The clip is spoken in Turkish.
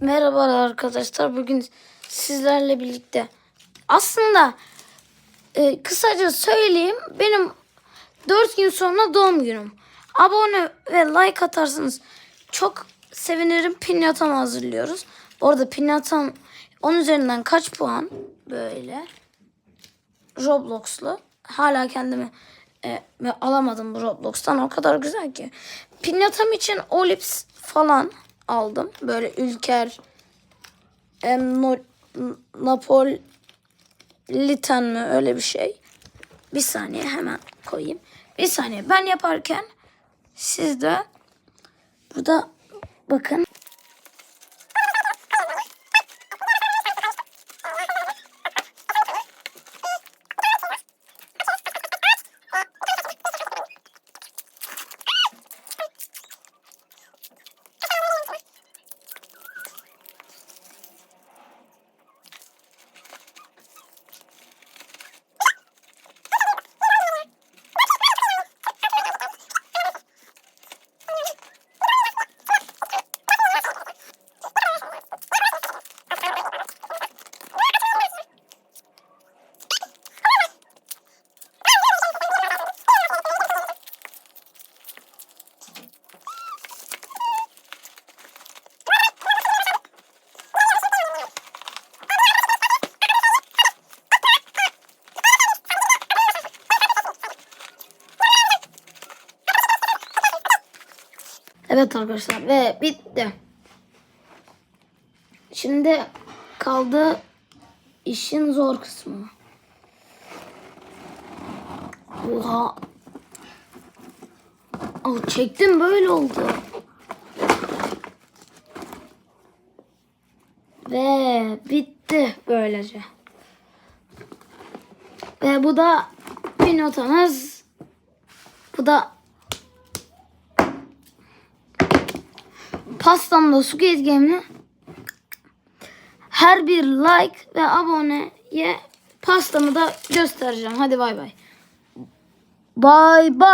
Merhabalar arkadaşlar. Bugün sizlerle birlikte aslında e, kısaca söyleyeyim. Benim 4 gün sonra doğum günüm. Abone ve like atarsanız çok sevinirim. Pinyatam hazırlıyoruz. Orada pinyatam 10 üzerinden kaç puan? Böyle. Roblox'lu. Hala kendimi e, alamadım bu Roblox'tan. O kadar güzel ki. Pinyatam için Olips falan aldım. Böyle Ülker em, no, Napolitan mı öyle bir şey. Bir saniye hemen koyayım. Bir saniye ben yaparken siz de burada bakın. Evet arkadaşlar ve bitti. Şimdi kaldı işin zor kısmı. Oha. Oh, çektim böyle oldu. Ve bitti böylece. Ve bu da bir notamız. Bu da pastamda Squid Game'li her bir like ve aboneye pastamı da göstereceğim. Hadi bay bay. Bay bay.